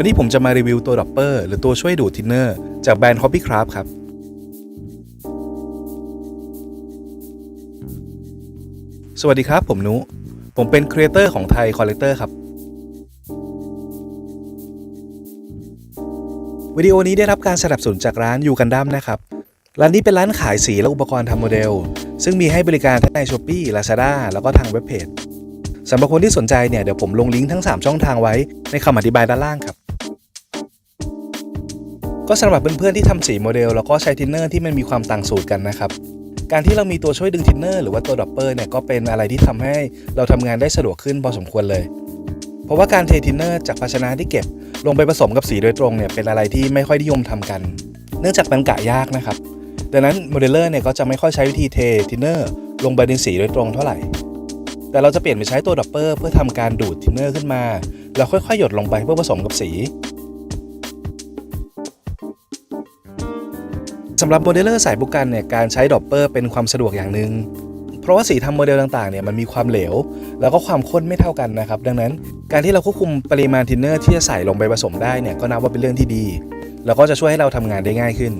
วันนี้ผมจะมารีวิวตัวดอปเปอร์หรือตัวช่วยดูดทินเนอร์จากแบรนด์ Hobbycraft ครับ สวัสดีครับ ผมนุ ผมเป็นครีเอเตอร์ของไทยคอลเลกเตอร์ครับ วิดีโอนี้ได้รับการสนับสนุนจากร้านยูกันดัมนะครับ ร้านนี้เป็นร้านขายสีและอุปกรณ์ทำโมเดล ซึ่งมีให้บริการทั้งใน s h อ p e e Lazada แล้วก็ทางเว็บเพจสำหรับคนที่สนใจเนี่ยเดี๋ยวผมลงลิงก์ทั้ง 3 ช่องทางไว้ในคำอธิบายด้านล่างครับ ก็สำหรับเพื่อนๆที่ทำสีโมเดลแล้วก็ใช้ทินเนอร์ที่มันมีความต่างสูตรกันนะครับการที่เรามีตัวช่วยดึงทินเนอร์หรือว่าตัวดอปเปอร์เนี่ยก็เป็นอะไรที่ทำให้เราทำงานได้สะดวกขึ้นพอสมควรเลย เพราะว่าการเททินเนอร์จากภาชนะที่เก็บ ลงไปผสมกับสีโดยตรงเนี่ยเป็นอะไรที่ไม่ค่อยนิยมทำกัน เนื่องจากมันกะยากนะครับ ดังนั้นโมเดลเลอร์เนี่ยก็จะไม่ค่อยใช้วิธีเททินเนอร์ลงไปในสีโดยตรงเท่าไหร่ แต่เราจะเปลี่ยนไปใช้ตัวดอปเปอร์เพื่อทำการดูดทินเนอร์ขึ้นมา แล้วค่อยๆหยดลงไปเพื่อผสมกับสี สำหรับโมเดลเลอร์สายบุกกันเนี่ยการใช้ดอปเปอร์เป็นความสะดวกอย่างหนึ่งเพราะว่าสีทำโมเดลต่างๆเนี่ยมันมีความเหลว แล้วก็ความข้นไม่เท่ากันนะครับ ดังนั้นการที่เราควบคุมปริมาณทินเนอร์ที่จะใส่ลงไปผสมได้เนี่ยก็นับว่าเป็นเรื่องที่ดี แล้วก็จะช่วยให้เราทำงานได้ง่ายขึ้น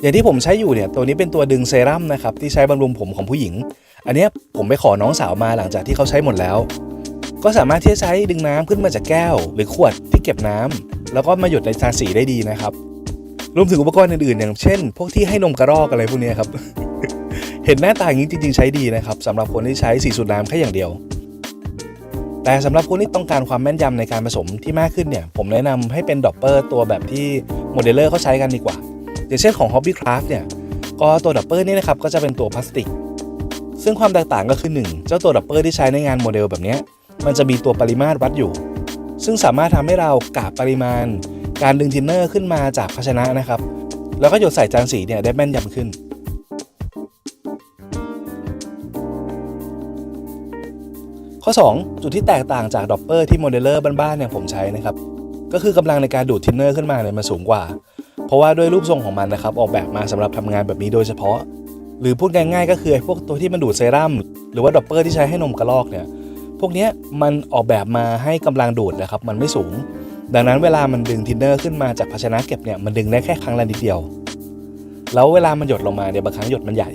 อย่างที่ผมใช้อยู่เนี่ยตัวนี้เป็นตัวดึงเซรั่มนะครับที่ใช้บำรุงผมของผู้หญิง อันนี้ผมไปขอน้องสาวมาหลังจากที่เขาใช้หมดแล้ว ก็สามารถที่จะใช้ดึงน้ำขึ้นมาจากแก้ว หรือขวดที่เก็บน้ำแล้วก็มาหยดในทาสีได้ดีนะครับ รวมถึงอุปกรณ์อื่นๆ อย่างเช่น พวกที่ให้นมกระรอกอะไรพวกนี้ครับ เห็นหน้าตาอย่างนี้จริง ๆ ใช้ดีนะครับสำหรับคนที่ใช้สีสูตรน้ำแค่อย่างเดียว แต่สำหรับคนที่ต้องการความแม่นยำในการผสมที่มากขึ้นเนี่ย ผมแนะนำให้เป็นดอปเปอร์ตัวแบบที่โมเดลเลอร์เขาใช้กันดีกว่า อย่างเช่นของ Hobbycraft เนี่ย ก็ตัวดอปเปอร์นี่นะครับก็จะเป็นตัวพลาสติก ซึ่งความแตกต่างก็คือ 1 เจ้าตัวดอปเปอร์ที่ใช้ในงานโมเดลแบบนี้มันจะมีตัวปริมาตรวัดอยู่ ซึ่งสามารถทำให้เรากะปริมาณ การดึงทินเนอร์ขึ้นมาจากภาชนะนะครับ แล้วก็หยดใส่จานสีเนี่ยได้แม่นยำขึ้นข้อ 2 จุดที่แตกต่างจากดอปเปอร์ที่โมเดลเลอร์บ้านๆอย่างผมใช้นะครับ ก็คือกำลังในการดูดทินเนอร์ขึ้นมาเนี่ยมันสูงกว่า เพราะว่าด้วยรูปทรงของมันนะครับ ออกแบบมาสำหรับทำงานแบบนี้โดยเฉพาะ หรือพูดง่ายๆก็คือไอ้พวกตัวที่มันดูดเซรั่มหรือว่าดอปเปอร์ที่ใช้ให้นมกระรอกเนี่ย พวกนี้มันออกแบบมาให้กำลังดูดนะครับ มันไม่สูง ดังนั้นเวลามันดึงทินเนอร์ขึ้นมาจากภาชนะเก็บเนี่ยมันดึงได้แค่ครั้งละนิดเดียว แล้วเวลามันหยดลงมาเนี่ยบางครั้งหยดมันใหญ่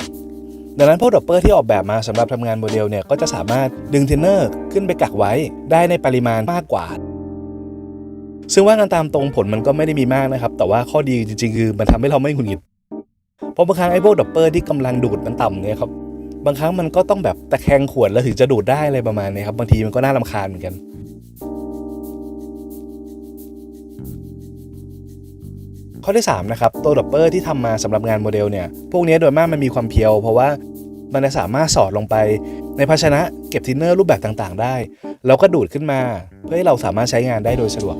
ดังนั้นพวกดอปเปอร์ที่ออกแบบมาสำหรับทำงานโมเดลเนี่ยก็จะสามารถดึงทินเนอร์ขึ้นไปกักไว้ได้ในปริมาณมากกว่า ซึ่งว่ากันตามตรงผลมันก็ไม่ได้มีมากนะครับ แต่ว่าข้อดีจริงๆ คือมันทำให้เราไม่หงุดหงิดเพราะบางครั้งไอ้พวกดอปเปอร์ที่กำลังดูดมันต่ำเนี่ยครับบางครั้งมันก็ต้องแบบตะแคงขวดแล้วถึงจะดูดได้อะไรประมาณนี้ครับบางทีมันก็น่ารำคาญเหมือนกัน ข้อที่3นะครับตัวดอปเปอร์ที่ทำมาสำหรับงานโมเดลเนี่ยพวกนี้โดยมากมันมีความเพียว เพราะว่ามันจะสามารถสอดลงไป ในภาชนะเก็บทินเนอร์รูปแบบต่างๆ ได้ แล้วก็ดูดขึ้นมา เพื่อให้เราสามารถใช้งานได้โดยสะดวก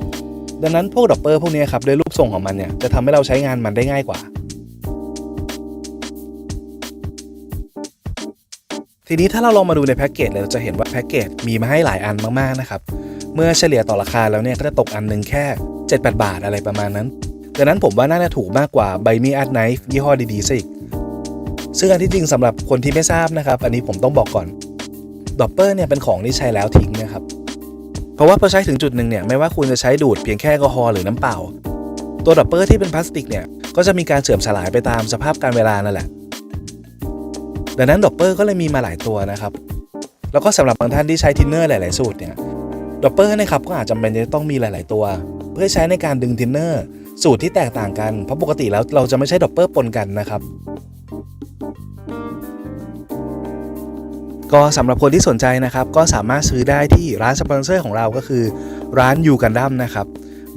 ดังนั้นพวกดอปเปอร์พวกนี้ครับด้วยรูปทรงของมันเนี่ยจะทำให้เราใช้งานมันได้ง่ายกว่า ทีนี้ถ้าเราลองมาดูในแพ็กเกจเราจะเห็นว่าแพ็กเกจมีมาให้หลายอันมากๆนะครับเมื่อเฉลี่ยต่อราคาแล้วเนี่ยก็จะตกอันหนึ่งแค่ 7-8 บาทอะไรประมาณนั้น ดังนั้นผมว่าน่าจะถูกมากกว่าใบมีอัดไนฟ์ยี่ห้อดีๆซะอีก ซึ่งอันที่จริงสำหรับคนที่ไม่ทราบนะครับ อันนี้ผมต้องบอกก่อนดอปเปอร์เนี่ยเป็นของที่ใช้แล้วทิ้งนะครับ เพราะว่าพอใช้ถึงจุดหนึ่งเนี่ยไม่ว่าคุณจะใช้ดูดเพียงแค่แอลกอฮอล์หรือน้ำเปล่า ตัวดอปเปอร์ที่เป็นพลาสติกเนี่ยก็จะมีการเสื่อมสลายไปตามสภาพการเวลานั่นแหละ ดังนั้นดอปเปอร์ก็เลยมีมาหลายตัวนะครับ แล้วก็สำหรับบางท่านที่ใช้ทินเนอร์หลาย ๆ สูตรเนี่ยดอปเปอร์นะครับก็อาจจำเป็นจะต้องมีหลาย ๆ ตัว เพื่อใช้ในการดึงทินเนอร์ สูตรที่แตกต่างกัน เพราะปกติแล้วเราจะไม่ใช้ดอปเปอร์ปนกันนะครับก็สำหรับคนที่สนใจนะครับ ก็สามารถซื้อได้ที่ร้านสปอนเซอร์ของเราก็คือ ร้านยูกันดัมนะครับ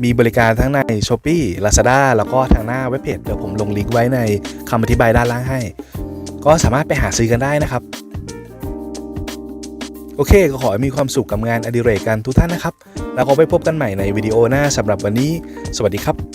มีบริการทั้งใน s h อ p e e Lazada แล้วก็ทางหน้าเว็บเพจเดี๋ยวผมลงลิงก์ไว้ในคำอธิบายด้านล่างให้ ก็สามารถไปหาซื้อกันได้นะครับ โอเค ก็ขอให้มีความสุขกับงานอดิเรกกันทุกท่านนะครับ แล้วก็ไปพบกันใหม่ในวิดีโอหน้าสำหรับวันนี้ สวัสดีครับ